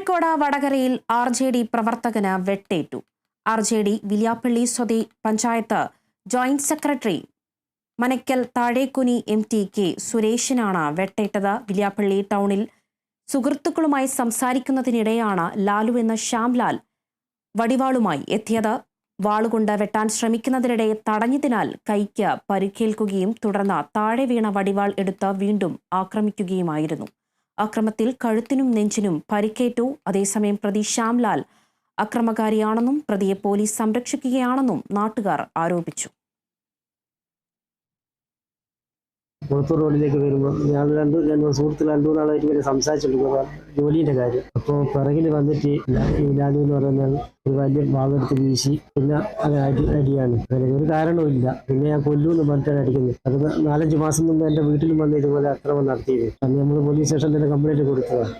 കോഴിക്കോട് വടകരയിൽ R J D പ്രവർത്തകന് വെട്ടേറ്റു. R J D Villiappally സ്വദി panchayat joint secretary Manakkal Thazhekkuni M T K സുരേഷിനാണ് വെട്ടേറ്റത്. വില്യാപ്പള്ളി ടൗണിൽ സുഹൃത്തുക്കളുമായി സംസാരിക്കുന്നതിനിടെയാണ് ലാലു എന്ന ശ്യാംലാൽ വടിവാളുമായി എത്തിയത്. വാളുകൊണ്ട് വെട്ടാൻ ശ്രമിക്കുന്നതിനിടെ തടഞ്ഞതിനാൽ കൈക്ക് പരിക്കേൽക്കുകയും തുടർന്ന് താഴെ വീണ വടിവാൾ എടുത്ത് വീണ്ടും ആക്രമിക്കുകയുമായിരുന്നു. അക്രമത്തിൽ കഴുത്തിനും നെഞ്ചിനും പരിക്കേറ്റു. അതേസമയം പ്രതി ശ്യാംലാൽ അക്രമകാരിയാണെന്നും പ്രതിയെ പോലീസ് സംരക്ഷിക്കുകയാണെന്നും നാട്ടുകാർ ആരോപിച്ചു. പുറത്തൂർ റോഡിലേക്ക് വരുമ്പോൾ ഞാൻ രണ്ട് രണ്ട് സുഹൃത്തുക്കൾ രണ്ടു മൂന്നാളായിട്ട് ഇവരെ സംസാരിച്ചിട്ടുണ്ട് ജോലിയുടെ കാര്യം. അപ്പോൾ പിറകിൽ വന്നിട്ട് ഈ ലാലു എന്ന് പറയുന്ന ഒരു വലിയ ഭാഗത്ത് വീശി പിന്നെ അത് അടി അടിയാണ്. ഒരു കാരണവുമില്ല പിന്നെ ഞാൻ കൊല്ലൂന്ന് പറഞ്ഞിട്ടാണ് അടിക്കുന്നത്. അത് നാലഞ്ച് മാസം മുമ്പ് എന്റെ വീട്ടിലും വന്ന് ഇതുപോലെ അക്രമം നടത്തിയത്. അന്ന് നമ്മൾ പോലീസ് സ്റ്റേഷനിൽ കംപ്ലൈന്റ് കൊടുത്തതാണ്.